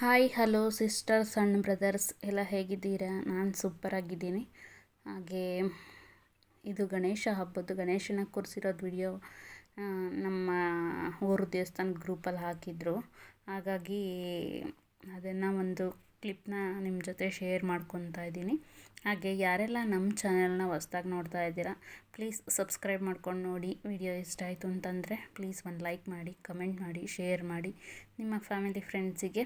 Hi hello sisters and brothers ಎಲ್ಲ ಹೇಗಿದ್ದೀರಾ? ನಾನು ಸೂಪರಾಗಿದ್ದೀನಿ. ಹಾಗೆ ಇದು ಗಣೇಶ ಹಬ್ಬದ್ದು. ಗಣೇಶನ ಕೂರಿಸಿರೋದು ವಿಡಿಯೋ ನಮ್ಮ ಊರು ದೇವಸ್ಥಾನ ಗ್ರೂಪಲ್ಲಿ ಹಾಕಿದ್ರು. ಹಾಗಾಗಿ ಅದನ್ನು ಒಂದು ಕ್ಲಿಪ್ನ ನಿಮ್ಮ ಜೊತೆ ಶೇರ್ ಮಾಡ್ಕೊತಾ ಇದ್ದೀನಿ. ಹಾಗೆ ಯಾರೆಲ್ಲ ನಮ್ಮ ಚಾನೆಲ್ನ ಹೊಸ್ದಾಗಿ ನೋಡ್ತಾ ಇದ್ದೀರಾ ಪ್ಲೀಸ್ ಸಬ್ಸ್ಕ್ರೈಬ್ ಮಾಡ್ಕೊಂಡು ನೋಡಿ. ವಿಡಿಯೋ ಇಷ್ಟ ಆಯಿತು ಅಂತಂದರೆ ಪ್ಲೀಸ್ ಒಂದು ಲೈಕ್ ಮಾಡಿ ಕಮೆಂಟ್ ಮಾಡಿ ಶೇರ್ ಮಾಡಿ. ನಿಮ್ಮ ಫ್ಯಾಮಿಲಿ ಫ್ರೆಂಡ್ಸಿಗೆ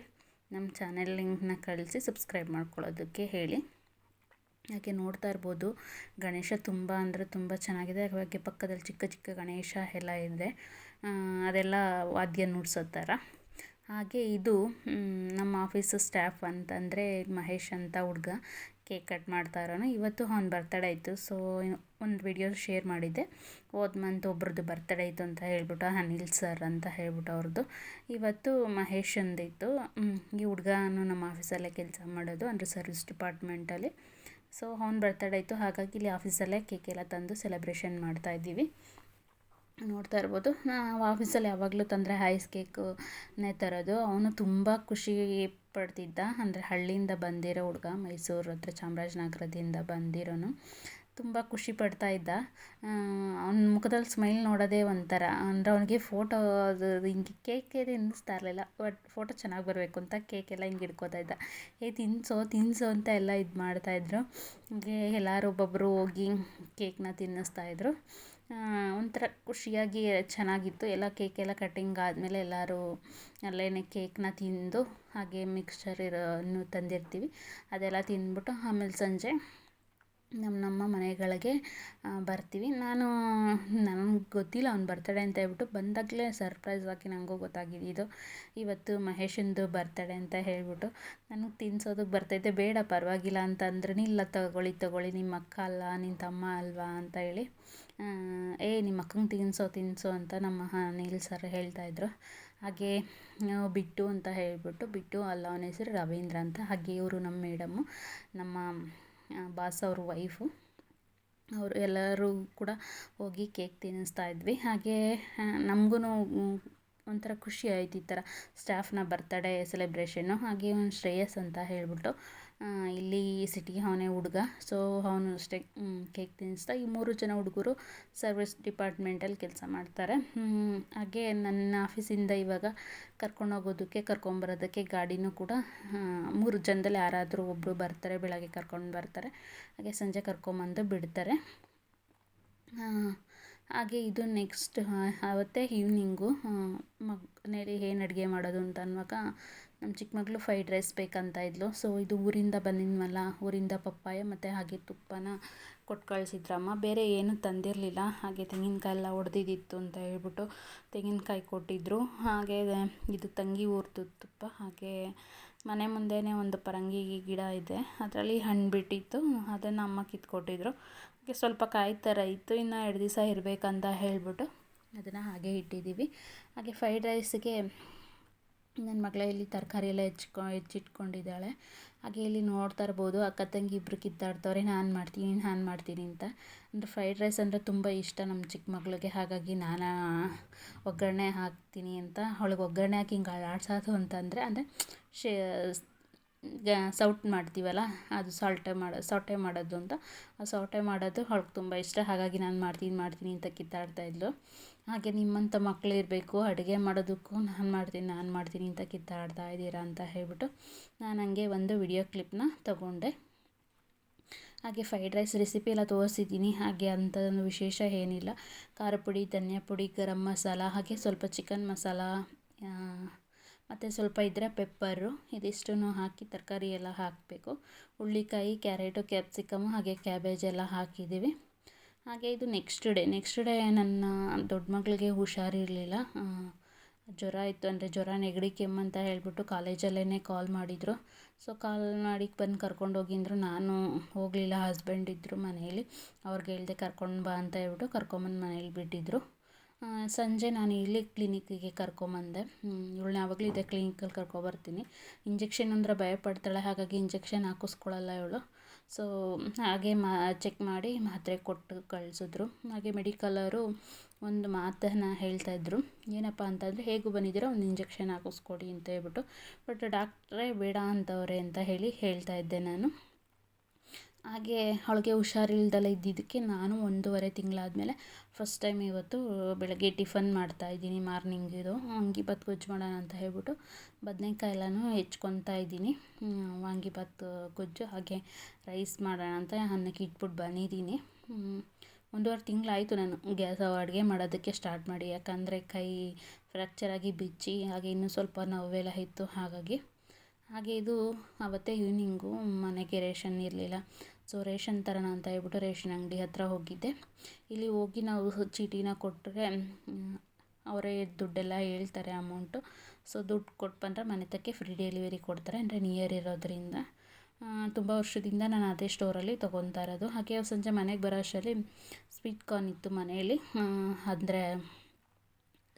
ನಮ್ಮ ಚಾನೆಲ್ ಲಿಂಕ್ನ ಕಳಿಸಿ ಸಬ್ಸ್ಕ್ರೈಬ್ ಮಾಡ್ಕೊಳ್ಳೋದಕ್ಕೆ ಹೇಳಿ. ಯಾಕೆ ನೋಡ್ತಾ ಇರ್ಬೋದು, ಗಣೇಶ ತುಂಬ ಅಂದರೆ ತುಂಬ ಚೆನ್ನಾಗಿದೆ. ಹಾಗೆ ಪಕ್ಕದಲ್ಲಿ ಚಿಕ್ಕ ಚಿಕ್ಕ ಗಣೇಶ ಎಲ್ಲ ಇದೆ. ಅದೆಲ್ಲ ವಾದ್ಯ ನುಡ್ಸೋ ಥರ. ಹಾಗೆ ಇದು ನಮ್ಮ ಆಫೀಸು ಸ್ಟಾಫ್ ಅಂತಂದರೆ ಮಹೇಶ್ ಅಂತ ಹುಡುಗ ಕೇಕ್ ಕಟ್ ಮಾಡ್ತಾ ಇರೋನು. ಇವತ್ತು ಅವ್ನ ಬರ್ತಡೇ ಇತ್ತು ಸೊ ಒಂದು ವಿಡಿಯೋ ಶೇರ್ ಮಾಡಿದ್ದೆ. ಹೋದ ಮಂತ್ ಒಬ್ರದ್ದು ಬರ್ತಡೇ ಇತ್ತು ಅಂತ ಹೇಳ್ಬಿಟ್ಟು ಅನಿಲ್ ಸರ್ ಅಂತ ಹೇಳ್ಬಿಟ್ಟು ಅವ್ರದ್ದು ಇವತ್ತು ಮಹೇಶಂದಿತ್ತು ಈ ಹುಡುಗನು ನಮ್ಮ ಆಫೀಸಲ್ಲೇ ಕೆಲಸ ಮಾಡೋದು ಅಂದರೆ ಸರ್ವಿಸ್ ಡಿಪಾರ್ಟ್ಮೆಂಟಲ್ಲಿ ಸೊ ಅವ್ನ ಬರ್ತಡೇ ಇತ್ತು ಹಾಗಾಗಿ ಇಲ್ಲಿ ಆಫೀಸಲ್ಲೇ ಕೇಕ್ ಎಲ್ಲ ತಂದು ಸೆಲೆಬ್ರೇಷನ್ ಮಾಡ್ತಾಯಿದ್ದೀವಿ ನೋಡ್ತಾ ಇರ್ಬೋದು. ನಾವು ಆಫೀಸಲ್ಲಿ ಯಾವಾಗಲೂ ತಂದರೆ ಐಸ್ ಕೇಕನ್ನೇ ತರೋದು. ಅವನು ತುಂಬ ಖುಷಿ ಪಡ್ತಿದ್ದ. ಅಂದರೆ ಹಳ್ಳಿಯಿಂದ ಬಂದಿರೋ ಹುಡುಗ, ಮೈಸೂರು ಹತ್ರ ಚಾಮರಾಜನಗರದಿಂದ ಬಂದಿರೋನು. ತುಂಬ ಖುಷಿ ಪಡ್ತಾ ಇದ್ದ. ಅವನ ಮುಖದಲ್ಲಿ ಸ್ಮೈಲ್ ನೋಡೋದೇ ಒಂಥರ. ಅಂದರೆ ಅವನಿಗೆ ಫೋಟೋ ಅದು, ಹಿಂಗೆ ಕೇಕ್ ತಿನ್ನಿಸ್ತಾ ಇರಲಿಲ್ಲ. ಬಟ್ ಫೋಟೋ ಚೆನ್ನಾಗಿ ಬರಬೇಕು ಅಂತ ಕೇಕೆಲ್ಲ ಹಿಂಗೆ ಹಿಡ್ಕೋತಾ ಇದ್ದ. ಏ ತಿನ್ನಿಸೋ ತಿನ್ನಿಸೋ ಅಂತ ಎಲ್ಲ ಇದು ಮಾಡ್ತಾಯಿದ್ರು ಹೀಗೆ ಎಲ್ಲರೂ ಒಬ್ಬೊಬ್ಬರು ಹೋಗಿ ಕೇಕ್ನ ತಿನ್ನಿಸ್ತಾಯಿದ್ರು ಒಂಥರ ಖುಷಿಯಾಗಿ ಚೆನ್ನಾಗಿತ್ತು. ಎಲ್ಲ ಕೇಕೆಲ್ಲ ಕಟ್ಟಿಂಗ್ ಆದಮೇಲೆ ಎಲ್ಲರೂ ಅಲ್ಲೇ ಕೇಕ್ನ ತಿಂದು ಹಾಗೆ ಮಿಕ್ಸ್ಚರ್ ಇರೋನ್ನು ತಂದಿರ್ತೀವಿ. ಅದೆಲ್ಲ ತಿಂದ್ಬಿಟ್ಟು ಆಮೇಲೆ ಸಂಜೆ ನಮ್ಮ ನಮ್ಮ ಮನೆಗಳಿಗೆ ಬರ್ತೀವಿ. ನಾನು, ನನಗೆ ಗೊತ್ತಿಲ್ಲ ಅವ್ನು ಬರ್ತಡೆ ಅಂತ ಹೇಳ್ಬಿಟ್ಟು ಬಂದಾಗಲೇ ಸರ್ಪ್ರೈಸ್ ಆಗಿ ನನಗೂ ಗೊತ್ತಾಗಿದ್ದು ಇವತ್ತು ಮಹೇಶಂದು ಬರ್ತಡೆ ಅಂತ ಹೇಳ್ಬಿಟ್ಟು ನನಗೆ ತಿನ್ಸೋದಕ್ಕೆ ಬರ್ತೈತೆ. ಬೇಡ, ಪರವಾಗಿಲ್ಲ ಅಂತಂದ್ರೆ ಇಲ್ಲ, ತಗೊಳ್ಳಿ ತಗೊಳ್ಳಿ. ನಿಮ್ಮ ಅಕ್ಕ ಅಲ್ಲ ನಿನ್ನ ತಮ್ಮ ಅಲ್ವಾ ಅಂತ ಹೇಳಿ ಏ ನಿಮ್ಮ ಅಕ್ಕಂಗೆ ತಿನ್ನಿಸೋ ತಿನ್ನಿಸೋ ಅಂತ ನಮ್ಮ ಅನಿಲ್ ಸರ್ ಹೇಳ್ತಾಯಿದ್ರು ಹಾಗೆ ಬಿಟ್ಟು ಅಂತ ಹೇಳಿಬಿಟ್ಟು ಬಿಟ್ಟು ಅಲ್ಲ, ಅವನ ಹೆಸರು ರವೀಂದ್ರ ಅಂತ. ಹಾಗೆ ಇವರು ನಮ್ಮ ಮೇಡಮ್ಮು ನಮ್ಮ ಬಾಸ್ ಅವ್ರ ವೈಫು ಅವರು ಎಲ್ಲರೂ ಕೂಡ ಹೋಗಿ ಕೇಕ್ ತಿನ್ನಿಸ್ತಾ ಇದ್ವಿ. ಹಾಗೆ ನಮಗೂ ಒಂಥರ ಖುಷಿ ಆಯ್ತು ಈ ಥರ ಸ್ಟಾಫ್ನ ಬರ್ತಡೇ ಸೆಲೆಬ್ರೇಷನ್ನು ಹಾಗೆ ಒಂದು ಶ್ರೇಯಸ್ ಅಂತ ಹೇಳಿಬಿಟ್ಟು ಇಲ್ಲಿ ಸಿಟಿ ಅವನೇ ಹುಡುಗ. ಸೊ ಅವನು ಅಷ್ಟೇ ಕೇಕ್ ತಿನ್ನಿಸ್ತಾ. ಈ ಮೂರು ಜನ ಹುಡುಗರು ಸರ್ವಿಸ್ ಡಿಪಾರ್ಟ್ಮೆಂಟಲ್ಲಿ ಕೆಲಸ ಮಾಡ್ತಾರೆ. ಹಾಗೆ ನನ್ನ ಆಫೀಸಿಂದ ಇವಾಗ ಕರ್ಕೊಂಡು ಹೋಗೋದಕ್ಕೆ ಕರ್ಕೊಂಬರೋದಕ್ಕೆ ಗಾಡಿನೂ ಕೂಡ ಮೂರು ಜನದಲ್ಲಿ ಯಾರಾದರೂ ಒಬ್ಬರು ಬರ್ತಾರೆ, ಬೆಳಗ್ಗೆ ಕರ್ಕೊಂಡು ಬರ್ತಾರೆ. ಹಾಗೆ ಸಂಜೆ ಕರ್ಕೊಂಬಂದು ಬಿಡ್ತಾರೆ. ಹಾಗೆ ಇದು ನೆಕ್ಸ್ಟ್ ಆವತ್ತೇ ಈವ್ನಿಂಗು ಮಗ್ ಏನು ಅಡುಗೆ ಮಾಡೋದು ಅಂತ ಅನ್ನುವಾಗ ನಮ್ಮ ಚಿಕ್ಕ ಮಗಳು ಫ್ರೈಡ್ ರೈಸ್ ಬೇಕಂತ ಇದ್ಲು. ಸೊ ಇದು ಊರಿಂದ ಬಂದಿದ್ವಲ್ಲ ಊರಿಂದ ಪಪ್ಪಾಯ ಮತ್ತು ಹಾಗೆ ತುಪ್ಪನ ಕೊಟ್ಟು ಕಳಿಸಿದ್ರಮ್ಮ. ಬೇರೆ ಏನೂ ತಂದಿರಲಿಲ್ಲ. ಹಾಗೆ ತೆಂಗಿನಕಾಯಿ ಎಲ್ಲ ಒಡೆದಿದ್ದಿತ್ತು ಅಂತ ಹೇಳ್ಬಿಟ್ಟು ತೆಂಗಿನಕಾಯಿ ಕೊಟ್ಟಿದ್ದರು ಹಾಗೆ ಇದು ತಂಗಿ ಊರ್ದು ತುಪ್ಪ, ಹಾಗೆ ಮನೆ ಮುಂದೆಯೇ ಒಂದು ಪರಂಗಿ ಗಿಡ ಇದೆ. ಅದರಲ್ಲಿ ಹಣ್ಣು ಬಿಟ್ಟಿತ್ತು. ಅದನ್ನು ಅಮ್ಮ ಕಿತ್ಕೊಟ್ಟಿದ್ರು. ಹಾಗೆ ಸ್ವಲ್ಪ ಕಾಯಿ ಥರ ಇತ್ತು. ಇನ್ನು ಎರಡು ದಿವಸ ಇರಬೇಕಂತ ಹೇಳಿಬಿಟ್ಟು ಅದನ್ನು ಹಾಗೆ ಇಟ್ಟಿದ್ದೀವಿ. ಹಾಗೆ ಫ್ರೈಡ್ ರೈಸಿಗೆ ನನ್ನ ಮಗಳ ಇಲ್ಲಿ ತರಕಾರಿ ಎಲ್ಲ ಹೆಚ್ಕೊ, ಹೆಚ್ಚಿಟ್ಕೊಂಡಿದ್ದಾಳೆ. ಹಾಗೆ ಇಲ್ಲಿ ನೋಡ್ತಾ ಇರ್ಬೋದು, ಅಕ್ಕ ತಂಗಿ ಇಬ್ಬರು ಕಿತ್ತಾಡ್ತವ್ರೆ, ನಾನು ಮಾಡ್ತೀನಿ ನಾನು ಮಾಡ್ತೀನಿ ಅಂತ. ಅಂದರೆ ಫ್ರೈಡ್ ರೈಸ್ ಅಂದರೆ ತುಂಬ ಇಷ್ಟ ನಮ್ಮ ಚಿಕ್ಕ ಮಗಳಿಗೆ. ಹಾಗಾಗಿ ನಾನು ಒಗ್ಗರಣೆ ಹಾಕ್ತೀನಿ ಅಂತ. ಅವಳಿಗೆ ಒಗ್ಗರಣೆ ಹಾಕಿ ಹಿಂಗೆ ಅಲ್ಲಾಡ್ಸೋದು ಅಂತಂದರೆ, ಅಂದರೆ ಶೇ ಸೌಟ್ ಮಾಡ್ತೀವಲ್ಲ, ಅದು ಸಾಲ್ಟೆ ಮಾಡೋ ಸೌಟೆ ಮಾಡೋದು ಅಂತ. ಆ ಸೌಟೆ ಮಾಡೋದು ಅವ್ಳಿಗೆ ತುಂಬ ಇಷ್ಟ. ಹಾಗಾಗಿ ನಾನು ಮಾಡ್ತೀನಿ ಮಾಡ್ತೀನಿ ಅಂತ ಕಿತ್ತಾಡ್ತಾಯಿದ್ಲು ಹಾಗೆ ನಿಮ್ಮಂಥ ಮಕ್ಳು ಇರಬೇಕು, ಅಡುಗೆ ಮಾಡೋದಕ್ಕೂ ನಾನು ಮಾಡ್ತೀನಿ ನಾನು ಮಾಡ್ತೀನಿ ಅಂತ ಕಿತ್ತಾಡ್ತಾ ಇದ್ದೀರಾ ಅಂತ ಹೇಳ್ಬಿಟ್ಟು ನಾನು ಹಂಗೆ ಒಂದು ವಿಡಿಯೋ ಕ್ಲಿಪ್ನ ತಗೊಂಡೆ. ಹಾಗೆ ಫ್ರೈಡ್ ರೈಸ್ ರೆಸಿಪಿ ಎಲ್ಲ ತೋರಿಸಿದ್ದೀನಿ. ಹಾಗೆ ಅಂಥದ್ದೊಂದು ವಿಶೇಷ ಏನಿಲ್ಲ. ಖಾರ ಪುಡಿ, ಧನಿಯಾ ಪುಡಿ, ಗರಂ ಮಸಾಲ, ಹಾಗೆ ಸ್ವಲ್ಪ ಚಿಕನ್ ಮಸಾಲ ಮತ್ತು ಸ್ವಲ್ಪ ಇದ್ದರೆ ಪೆಪ್ಪರು ಇದಿಷ್ಟನ್ನು ಹಾಕಿ ತರಕಾರಿ ಎಲ್ಲ ಹಾಕಬೇಕು. ಹುಳ್ಳಿಕಾಯಿ ಕ್ಯಾರೆಟು ಕ್ಯಾಪ್ಸಿಕಮ್ಮು ಹಾಗೆ ಕ್ಯಾಬೇಜ್ ಎಲ್ಲ ಹಾಕಿದ್ದೀವಿ. ಹಾಗೆ ಇದು ನೆಕ್ಸ್ಟ್ ಡೇ ನೆಕ್ಸ್ಟ್ ಡೇ ನನ್ನ ದೊಡ್ಡ ಮಗಳಿಗೆ ಹುಷಾರಿರಲಿಲ್ಲ ಜ್ವರ ಇತ್ತು ಅಂದರೆ ಜ್ವರ ನೆಗಡಿ ಕೆಮ್ಮು ಅಂತ ಹೇಳಿಬಿಟ್ಟು ಕಾಲೇಜಲ್ಲೇ ಕಾಲ್ ಮಾಡಿದರು. ಸೊ ಕಾಲ್ ಮಾಡಿ ಬಂದು ಕರ್ಕೊಂಡೋಗಿ ಅಂದರು. ನಾನು ಹೋಗಲಿಲ್ಲ ಹಸ್ಬೆಂಡ್ ಇದ್ದರು ಮನೆಯಲ್ಲಿ. ಅವ್ರಿಗೆ ಹೇಳ್ದೆ ಕರ್ಕೊಂಡು ಬಾ ಅಂತ ಹೇಳ್ಬಿಟ್ಟು ಕರ್ಕೊಂಬಂದು ಮನೇಲಿ ಬಿಟ್ಟಿದ್ದರು ಸಂಜೆ ನಾನು ಇಲ್ಲಿ ಕ್ಲಿನಿಕ್ಕಿಗೆ ಕರ್ಕೊಂಬಂದೆ. ಇವಳು ಯಾವಾಗಲೂ ಇದೆ ಕ್ಲಿನಿಕಲ್ಲಿ ಕರ್ಕೊಬರ್ತೀನಿ. ಇಂಜೆಕ್ಷನ್ ಅಂದರೆ ಭಯಪಡ್ತಾಳೆ, ಹಾಗಾಗಿ ಇಂಜೆಕ್ಷನ್ ಹಾಕಿಸ್ಕೊಳ್ಳಲ್ಲ ಇವಳು. ಸೊ ಹಾಗೆ ಮಾ ಚೆಕ್ ಮಾಡಿ ಮಾತ್ರೆ ಕೊಟ್ಟು ಕಳಿಸಿದ್ರು. ಹಾಗೆ ಮೆಡಿಕಲರು ಒಂದು ಮಾತನ್ನು ಹೇಳ್ತಾಯಿದ್ರು ಏನಪ್ಪ ಅಂತಂದರೆ, ಹೇಗೂ ಬಂದಿದ್ದೀರಾ, ಒಂದು ಇಂಜೆಕ್ಷನ್ ಹಾಕಿಸ್ಕೊಡಿ ಅಂತ ಹೇಳ್ಬಿಟ್ಟು. ಬಟ್ ಡಾಕ್ಟ್ರೇ ಬೇಡ ಅಂತವ್ರೆ ಅಂತ ಹೇಳಿ ಹೇಳ್ತಾ ಇದ್ದೆ ನಾನು. ಹಾಗೆ ಅವಳಿಗೆ ಹುಷಾರಿಲ್ದಲ್ಲ ಇದ್ದಿದ್ದಕ್ಕೆ ನಾನು ಒಂದೂವರೆ ತಿಂಗಳಾದಮೇಲೆ ಫಸ್ಟ್ ಟೈಮ್ ಇವತ್ತು ಬೆಳಗ್ಗೆ ಟಿಫನ್ ಮಾಡ್ತಾ ಇದ್ದೀನಿ, ಮಾರ್ನಿಂಗ್ ಇದು. ವಾಂಗಿಬಾತ್ ಗೊಜ್ಜು ಮಾಡೋಣ ಅಂತ ಹೇಳ್ಬಿಟ್ಟು ಬದನೇಕಾಯಿ ಎಲ್ಲನೂ ಹೆಚ್ಕೊತಾ ಇದ್ದೀನಿ. ವಾಂಗಿಭಾತ್ ಗೊಜ್ಜು ಹಾಗೆ ರೈಸ್ ಮಾಡೋಣ ಅಂತ ಅನ್ನಕ್ಕೆ ಇಟ್ಬಿಟ್ಟು ಬಂದಿದ್ದೀನಿ. ಒಂದೂವರೆ ತಿಂಗಳಾಯಿತು ನಾನು ಗ್ಯಾಸ್ ಅಡುಗೆ ಮಾಡೋದಕ್ಕೆ ಸ್ಟಾರ್ಟ್ ಮಾಡಿ. ಯಾಕಂದರೆ ಕೈ ಫ್ರ್ಯಾಕ್ಚರ್ ಆಗಿ ಬಿಚ್ಚಿ, ಹಾಗೆ ಇನ್ನೂ ಸ್ವಲ್ಪ ನೋವೆಲ್ಲ ಇತ್ತು ಹಾಗಾಗಿ. ಹಾಗೆ ಇದು ಆವತ್ತೇ ಈವ್ನಿಂಗು ಮನೆಗೆ ರೇಷನ್ ಇರಲಿಲ್ಲ. ಸೊ ರೇಷನ್ ತರೋಣ ಅಂತ ಹೇಳ್ಬಿಟ್ಟು ರೇಷನ್ ಅಂಗಡಿ ಹತ್ರ ಹೋಗಿದ್ದೆ. ಇಲ್ಲಿ ಹೋಗಿ ನಾವು ಚೀಟಿನ ಕೊಟ್ಟರೆ ಅವರೇ ದುಡ್ಡೆಲ್ಲ ಹೇಳ್ತಾರೆ ಅಮೌಂಟು. ಸೊ ದುಡ್ಡು ಕೊಟ್ಟು ಬಂದರೆ ಮನೆ ತಕ್ಕೆ ಫ್ರೀ ಡೆಲಿವರಿ ಕೊಡ್ತಾರೆ, ಅಂದರೆ ನಿಯರ್ ಇರೋದ್ರಿಂದ. ತುಂಬ ವರ್ಷದಿಂದ ನಾನು ಅದೇ ಸ್ಟೋರಲ್ಲಿ ತೊಗೊತಾ ಇರೋದು. ಹಾಗೆ ಸಂಜೆ ಮನೆಗೆ ಬರೋ ಅಷ್ಟರಲ್ಲಿ ಸ್ವೀಟ್ ಕಾರ್ನ್ ಇತ್ತು ಮನೆಯಲ್ಲಿ. ಅಂದರೆ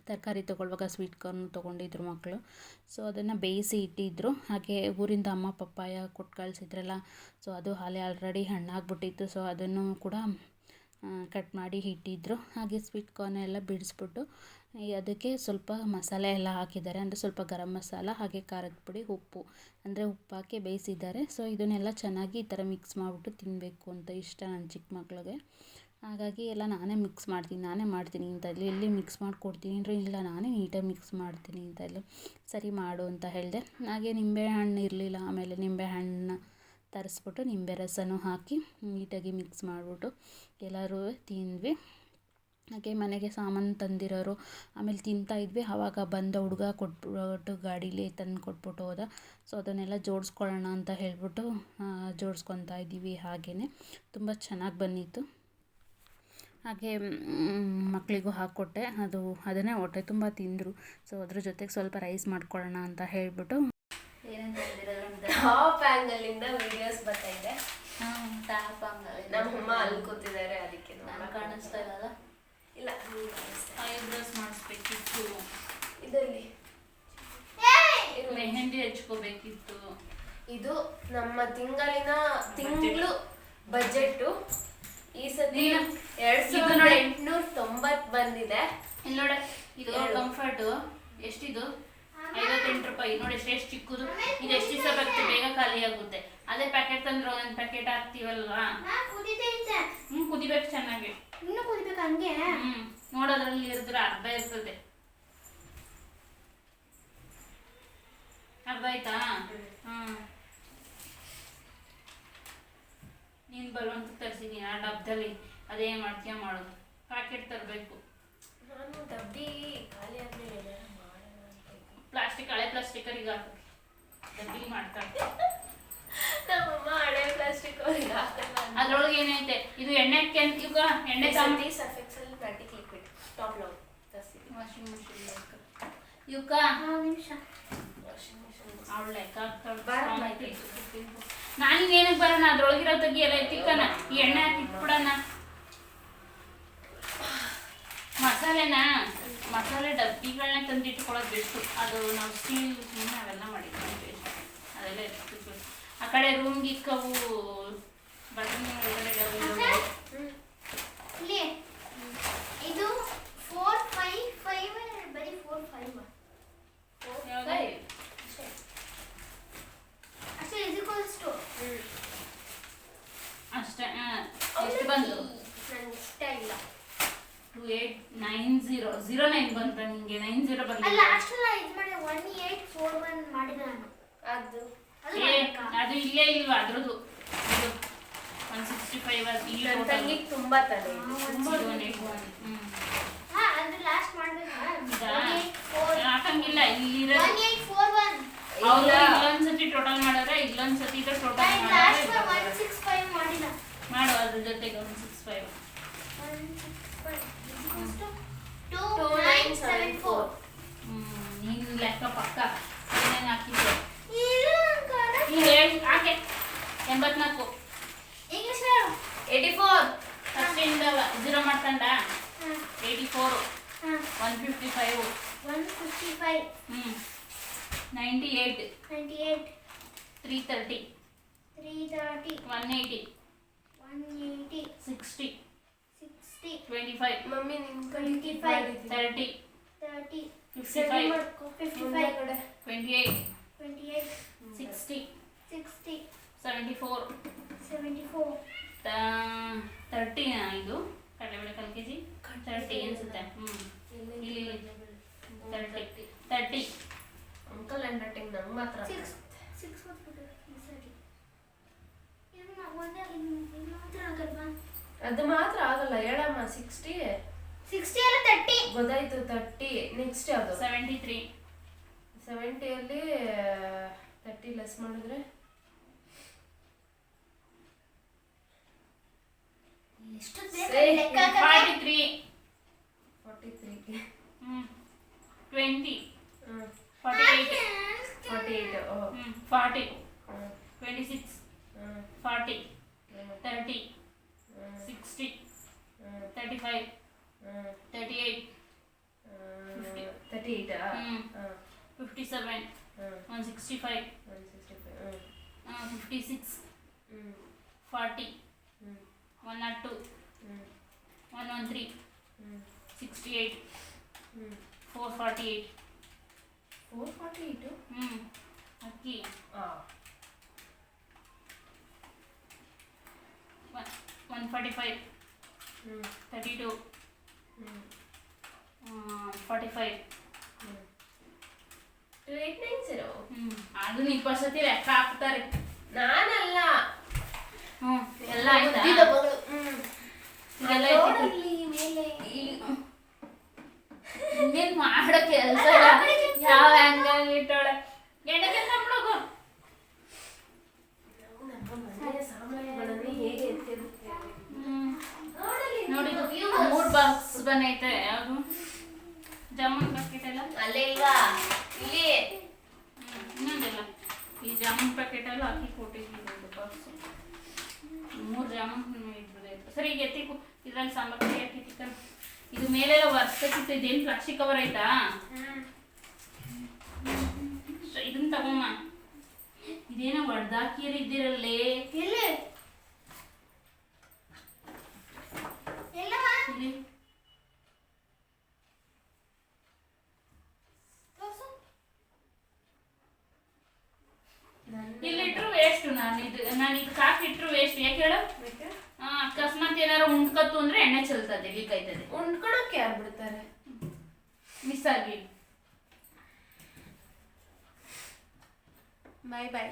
ತರಕಾರಿ ತೊಗೊಳ್ವಾಗ ಸ್ವೀಟ್ ಕಾರ್ನ್ ತೊಗೊಂಡಿದ್ರು ಮಕ್ಕಳು ಸೊ ಅದನ್ನು ಬೇಯಿಸಿ ಇಟ್ಟಿದ್ದರು ಹಾಗೆ ಊರಿಂದ ಅಮ್ಮ, ಪಪ್ಪಾಯ ಕೊಟ್ಟು ಕಳಿಸಿದ್ರಲ್ಲ ಸೊ ಅದು ಹಾಲೆ ಆಲ್ರೆಡಿ ಹಣ್ಣಾಗ್ಬಿಟ್ಟಿತ್ತು ಸೊ ಅದನ್ನು ಕೂಡ ಕಟ್ ಮಾಡಿ ಇಟ್ಟಿದ್ದರು ಹಾಗೆ ಸ್ವೀಟ್ ಕಾರ್ನ್ ಎಲ್ಲ ಬಿಡಿಸ್ಬಿಟ್ಟು ಅದಕ್ಕೆ ಸ್ವಲ್ಪ ಮಸಾಲೆ ಎಲ್ಲ ಹಾಕಿದ್ದಾರೆ. ಅಂದರೆ ಸ್ವಲ್ಪ ಗರಂ ಮಸಾಲ, ಹಾಗೆ ಖಾರದ ಪುಡಿ, ಉಪ್ಪು. ಅಂದರೆ ಉಪ್ಪು ಹಾಕಿ ಬೇಯಿಸಿದ್ದಾರೆ. ಸೊ ಇದನ್ನೆಲ್ಲ ಚೆನ್ನಾಗಿ ಈ ಥರ ಮಿಕ್ಸ್ ಮಾಡಿಬಿಟ್ಟು ತಿನ್ನಬೇಕು ಅಂತ ಇಷ್ಟ ನನ್ನ ಚಿಕ್ಕ ಮಕ್ಳಿಗೆ. ಹಾಗಾಗಿ ಎಲ್ಲ ನಾನೇ ಮಿಕ್ಸ್ ಮಾಡ್ತೀನಿ, ನಾನೇ ಮಾಡ್ತೀನಿ ಅಂತ ಇಲ್ಲಿ ಇಲ್ಲಿ ಮಿಕ್ಸ್ ಮಾಡಿಕೊಡ್ತೀನಿ ಅಂದರೆ ಇಲ್ಲ, ನಾನೇ ನೀಟಾಗಿ ಮಿಕ್ಸ್ ಮಾಡ್ತೀನಿ ಅಂತ ಹೇಳಿ ಸರಿ ಮಾಡು ಅಂತ ಹೇಳಿದೆ. ಹಾಗೆ ನಿಂಬೆಹಣ್ಣು ಇರಲಿಲ್ಲ, ಆಮೇಲೆ ನಿಂಬೆ ಹಣ್ಣನ್ನ ತರಿಸ್ಬಿಟ್ಟು ನಿಂಬೆ ರಸನೂ ಹಾಕಿ ನೀಟಾಗಿ ಮಿಕ್ಸ್ ಮಾಡಿಬಿಟ್ಟು ಎಲ್ಲರೂ ತಿಂದ್ವಿ. ಹಾಗೆ ಮನೆಗೆ ಸಾಮಾನು ತಂದಿರೋರು, ಆಮೇಲೆ ತಿಂತಾ ಇದ್ವಿ. ಆವಾಗ ಬಂದ ಹುಡುಗ ಕೊಟ್ಬಿಟ್ಟು ಗಾಡೀಲಿ ತಂದು ಕೊಟ್ಬಿಟ್ಟು ಹೋದ. ಸೊ ಅದನ್ನೆಲ್ಲ ಜೋಡಿಸ್ಕೊಳ್ಳೋಣ ಅಂತ ಹೇಳಿಬಿಟ್ಟು ಜೋಡಿಸ್ಕೊತಾ ಇದ್ದೀವಿ ಹಾಗೆಯೇ ತುಂಬ ಚೆನ್ನಾಗಿ ಬಂದಿತ್ತು. ಹಾಗೆ ಮಕ್ಕಳಿಗೂ ಹಾಕ್ಕೊಟ್ಟೆ. ಅದು ಅದನ್ನೇ ಹೊಟ್ಟೆ ತುಂಬ ತಿಂದರು. ಸೊ ಅದ್ರ ಜೊತೆಗೆ ಸ್ವಲ್ಪ ರೈಸ್ ಮಾಡ್ಕೊಳ್ಳೋಣ ಅಂತ ಹೇಳಿಬಿಟ್ಟು. ಟಾಪ್ ಆಂಗಲ್ ಇಂದ ವಿಡಿಯೋಸ್ ಬರ್ತಾ ಇದೆ. ಟಾಪ್ ನಮ್ಮಮ್ಮ ಅಲ್ಲಿ ಕೂತಿದ್ದಾರೆ ಅದಕ್ಕೆ ನಾನು ಕಾಣಿಸ್ತಾ ಇಲ್ಲಲ್ಲ ಇಲ್ಲ ಐಬ್ರೋಸ್ ಮಾಡಿಸ್ಬೇಕಿತ್ತು. ಇದರಲ್ಲಿ. ಮೆಹಂದಿ ಹಚ್ಕೋಬೇಕಿತ್ತು. ಇದು ನಮ್ಮ ತಿಂಗಳಿನ ತಿಂಗಳು ಬಜೆಟ್ ಈ ಸತಿ ಎರಡ್ ಸಾವಿರದ ನೋಡಿ. ಎಂಟುನೂರ ತೊಂಬತ್ ಬಂದಿದೆ. ಇಲ್ಲಿ ನೋಡಿ ಇದು ಕಂಫರ್ಟ್ ಎಷ್ಟಿದು? ಐವತ್ತೆಂಟು ರೂಪಾಯಿ. ನೋಡಿ ಎಷ್ಟು ಎಷ್ಟು ಚಿಕ್ಕದು. ಇದು ಎಷ್ಟು ದಿವಸ ಬರುತ್ತೆ? ಬೇಗ ಖಾಲಿ ಆಗುತ್ತೆ. ಅದೇ ಪ್ಯಾಕೆಟ್ ತಂದ್ರೆ ಒಂದೊಂದು ಪ್ಯಾಕೆಟ್ ಹಾಕ್ತೀವಲ್ವಾ? ಹ್ಮ್ ಹ್ಞೂ ಕುದಿಬೇಕು ಚೆನ್ನಾಗಿ. ಇನ್ನು ಕುದಿಬೇಕು ಹಂಗೆ. ಹ್ಮ್ ನೋಡೋದ್ರಲ್ಲಿ ಇರಿದ್ರೆ ಅರ್ಧ ಇರ್ತದೆ. ಅರ್ಧ ಆಯ್ತಾ? ಹ್ಞೂ ನೀನು ಬರುವಂತ ತರ್ಸಿದೀನಿ ಆ ಡಬ್ದಲ್ಲಿ ಅದೇ ಮಾಡ್ತೀಯ ಮಾಡೋದು ಪ್ಯಾಕೆಟ್ ತರಬೇಕು. ನಾನು ಡಬ್ಬಿ ಖಾಲಿ ಮಾಡೋಣ ಪ್ಲಾಸ್ಟಿಕ್ ಹಳೆ ಪ್ಲಾಸ್ಟಿಕರಿಗೆ ಹಾಕು ಡಬ್ಬಿ ಮಾಡ್ತಾರೆ. ನಮ್ಮಮ್ಮ ಹಳೆ ಪ್ಲಾಸ್ಟಿಕ್ ಅವ್ರಿಗೆ ಹಾಕಲ್ಲ. ಅದ್ರೊಳಗೆ ಏನೈತೆ? ಇದು ಎಣ್ಣೆ ಕ್ಯಾನ್ ಈಗ ಎಣ್ಣೆ ಸಾಂಬ ಸಫೆಕ್ಸ್ ಅಲ್ಲಿ ಪ್ಲಾಟಿಕ್ ಲಿಕ್ವಿಡ್ ಟಾಪ್ ತರಿಸಿದ್ದೀನಿ ವಾಷಿಂಗ್ ಮಿಷಿನ್ ಇವಕ್ಕ ನಿಮಿಷ ವಾಷಿಂಗ್ ಮಿಷನ್ ಅವಳ ಲೆಕ್ಕ ಬರಲ್ಲ. ನಾನು ಏನಕ್ಕೆ ಬರೋಣ? ಅದ್ರೊಳಗಿರೋ ತಗ್ಗಿ ಎಲ್ಲ ಎತ್ತಿಕ್ಕನ ಎಣ್ಣೆ ಹಾಕಿ ಇಟ್ಬಿಡಣ ಮಸಾಲೆನ, ಮಸಾಲೆ ಡಬ್ಬಿಗಳನ್ನ ತಂದಿಟ್ಕೊಳ್ಳೋದು ಬೆಸ್ಟು. ಅದು ನಾವು ಸ್ಟೀಲ್ ಸುಮ್ಮನೆ ಅವೆಲ್ಲ ಮಾಡಿದ್ವಿ ಅದೆಲ್ಲ ಆ ಕಡೆ ರೂಮ್ ಗಿಕ್ಕವು ಬಟನ್ ಒಳಗಡೆ ಡಬ್ಬಿ ಇಲ್ಲಿ ಇದು ಫೋರ್ ಫೈವ್ ಫೈವ್ ಬರೀ ಫೋರ್ ಫೈವ್ ಯಾವ್ದು? ಅಷ್ಟೇ ಇದಕ್ಕೋಷ್ಟು ಅಷ್ಟೇ ಆ, ಎಷ್ಟು ಬಂತು ನಂಗೆ ಇಷ್ಟ ಇಲ್ಲ ಟು ಏಟ್ ಜೀರೋ ನೈನ್ ಬಂತು ನಿಂಗೆ ನೈನ್ ಜೀರೋ ಬಂತು. ಇದು ಮಾಡಿ ಒನ್ ಏಟ್ ಫೋರ್ ಒನ್ ಮಾಡಿದೆ ನಾನು. ಅದು. ಅದು ಏ, ಅದು ಇಲ್ಲೇ ಇಲ್ವಾ ಅದ್ರದ್ದು? ಇದು ಒನ್ ಸಿಕ್ಸ್ಟಿ ಫೈವ್ ಇಲ್ಲ ನನ್ನ ತಂಗಿಗೆ ತುಂಬಾ ತಲೆ ಇದೆ. ಒನ್ ಏಟ್ ಒನ್ ಹಾ ಅದು ಲಾಸ್ಟ್ ಮಾಡ್ಬೇಕು. ಫೋರ್ ಹಾಕಂಗಿಲ್ಲ ಇಲ್ಲಿರೋದು ಫೋರ್ ಒನ್ ಅವ್ರು ಇಲ್ಲ. ಇಲ್ಲೊಂದ್ಸತಿ ಟೋಟಲ್ ಮಾಡಿದ್ರೆ ಇಲ್ಲೊಂದ್ಸತಿ ಇದು ಟೋಟಲ್ ಲಾಸ್ಟ್ ಒನ್ ಮಾಡಿದ್ರೆ ಸಿಕ್ಸ್ ಫೈವ್ ಮಾಡಿಲ್ಲ ಮಾಡು ಅದ್ರ ಜೊತೆಗೆ one six five one six five ಇದಕ್ಕೋಷ್ಟು two Two nine nine seven seven four four. ನೀನು ಲೆಕ್ಕ ಪಕ್ಕ ಏನೇನು ಹಾಕಿದ್ದೆ ಇಲ್ಲ ಅಂಕಲ್ ನೀನು ಹೇಳಿ ಹಾಕೆ ಎಂಬತ್ನಾಲ್ಕು ಇಂಗ್ಲಿಷ್ ಹೇಳು ಏಯ್ಟಿ ಫೋರ್ ಫಸ್ಟಿಂದ ಜೀರೋ ಮಾಡ್ಕೊಂಡ? Eighty four one fifty five one fifty five ಹ್ಞೂ ninety eight ninety eight three thirty three thirty one eighty one eighty sixty sixty twenty five mummy ನಿನ್ twenty five thirty thirty fifty five fifty five twenty eight twenty eight sixty sixty seventy four seventy four thirty ಇದು? ಕಡಲೆಬೇಳೆ ಕಾಲು K G thirty ಅನ್ಸುತ್ತೆ. ಹ್ಞೂ ಇಲ್ಲಿ thirty thirty uncle handwriting ನಂಗೆ ಮಾತ್ರ six ಅದು ಮಾತ್ರ ಆಗಲ್ಲ ಹೇಳಮ್ಮ ಸಿಕ್ಸ್ಟಿ ಸಿಕ್ಸ್ಟಿ ಅಲ್ಲ ತರ್ಟಿ ಗೊತ್ತಾಯ್ತು ತರ್ಟಿ ನೆಕ್ಸ್ಟ್ ಯಾವುದು? ಸೆವೆಂಟಿ ತ್ರೀ ಸೆವೆಂಟಿಯಲ್ಲಿ ತರ್ಟಿ ಲೆಸ್ ಮಾಡಿದ್ರೆ? ಎಷ್ಟು Say, ಲೆಕ್ಕ ಹಾಕಕ್ಕೆ? ಫಾರ್ಟಿ ತ್ರೀ ಫಾರ್ಟಿ ತ್ರೀ ಹ್ಞೂ ಟ್ವೆಂಟಿ ಹ್ಞೂ ಫಾರ್ಟಿ ಏಯ್ಟ್ ಫಾರ್ಟಿ ಏಯ್ಟ್ ಓ. ಹ್ಞೂ ಫಾರ್ಟಿ ಹ್ಞೂ ಟ್ವೆಂಟಿ ಸಿಕ್ಸ್ ಹ್ಞೂ ಫಾರ್ಟಿ ಹ್ಞೂ ತರ್ಟಿ ಹ್ಞೂ ಸಿಕ್ಸ್ಟಿ ಹ್ಞೂ ತರ್ಟಿ ಫೈವ್ ಹ್ಞೂ ತರ್ಟಿ ಏಯ್ಟ್ ತರ್ಟಿ ಏಯ್ಟಾ ಹ್ಮ್. ಹಾಂ ಫಿಫ್ಟಿ ಸೆವೆನ್ ಹಾಂ one sixty five one sixty five ಹ್ಞೂ ಫಿಫ್ಟಿ ಸಿಕ್ಸ್ ಹ್ಞೂ ಫಾರ್ಟಿ ಹ್ಞೂ ಒನ್ ನಾಟ್ ಟು ಹ್ಞೂ ಒನ್ ಒನ್ ತ್ರೀ ಹ್ಞೂ ಸಿಕ್ಸ್ಟಿ ಏಯ್ಟ್ ಹ್ಞೂ four forty eight four forty eight ಹ್ಞೂ ಅಕ್ಕಿ ಹಾಂ ಒನ್ ಫಾರ್ಟಿ ಫೈವ್ ಹ್ಞೂ ತರ್ಟಿ ಟು ಹ್ಞೂ forty five two eight nine zero ಹ್ಞೂ ಅದನ್ನ ಇಪ್ಪತ್ತು ಸತಿ ಲೆಕ್ಕ ಹಾಕ್ತಾರೆ. ನಾನಲ್ಲ. ಹ್ಞೂ ಎಲ್ಲ ಆಯ್ತಾ ಮುದ್ದಿದ ಮಗಳು ಹ್ಮ್ ಇದೆಲ್ಲ ಐತಿ ನೋಡಲ್ಲಿ ಮೇಲೆ ಇನ್ನೇನು ಮಾಡೋ ಕೆಲಸ ಯಾವ ಹ್ಯಾಂಗಲ್ ಇಟ್ಟೋಳೆ ಎಣ್ಣೆ ಕಂಬಿಡೋಗು ನಾವು ನಮ್ಮ ಮನೆಯ ಸಾಮಾನುಗಳನ್ನು ಹೇಗೆ ಎತ್ತಿರುತ್ತೇವೆ ನೋಡಲ್ಲಿ ನೋಡಿ ನಿಮ್ಮ view. ಮೂರು ಬಾಕ್ಸ್ ಬಂದೈತೆ ಯಾವುದು ಜಾಮೂನ್ ಪ್ಯಾಕೆಟ್ ಎಲ್ಲ ಅಲ್ಲೇ ಇಲ್ವಾ ಇಲ್ಲಿ ಹ್ಮ್, ಇನ್ನೊಂದೆಲ್ಲ ಈ ಜಾಮೂನ್ ಪ್ಯಾಕೆಟ್ ಎಲ್ಲ ಹಾಕಿ ಕೊಟ್ಟಿದ್ದೀವಿ ಒಂದು ಬಾಕ್ಸ್ ಮೂರು ಇದ್ಬಿಡೈತೆ ಸರಿ ಈಗ ಎತ್ತಿಕು. ಇದ್ರಲ್ಲಿ ಸಾಂಬಾರ್ ಪುಡಿ ಹಾಕಿ ಚಿಕನ್ ಇದು ಮೇಲೆಲ್ಲ ವರ್ಸಕ್ಕಿತ್ತು ಇದೇನು ಪ್ಲಾಸ್ಟಿಕ್ ಕವರ್ ಆಯ್ತಾ? ಇದನ್ನ ತಗೊಮ್ಮ ಒಡ್ದಾಕಿಯರ್ ಇದ್ದಿರಲ್ಲೇ? ಎಲ್ಲಿ ಎಲ್ಲವ ಇಲ್ಲಿ ತೋರ್ಸು ನನ್ನ ಇಲ್ಲಿಟ್ರು ವೇಸ್ಟ್ ನಾನು ಇದು ನಾನು ಇದು ಹಾಕಿಟ್ರು ವೇಸ್ಟ್ ಯಾಕೆ? ಹೇಳು ಅಕಸ್ಮಾತ್ ಏನಾರು ಉಂಡ್ಕತ್ತು ಅಂದ್ರೆ ಎಣ್ಣೆ ಚೆಲ್ತದೆ ಲೀಕ್ ಆಯ್ತದೆ ಉಂಡ್ಕೊಳಕ್ಕೆ ಯಾರು ಬಿಡ್ತಾರೆ? ಮಿಸ್ ಆಗಿ. ಬಾಯ್ ಬಾಯ್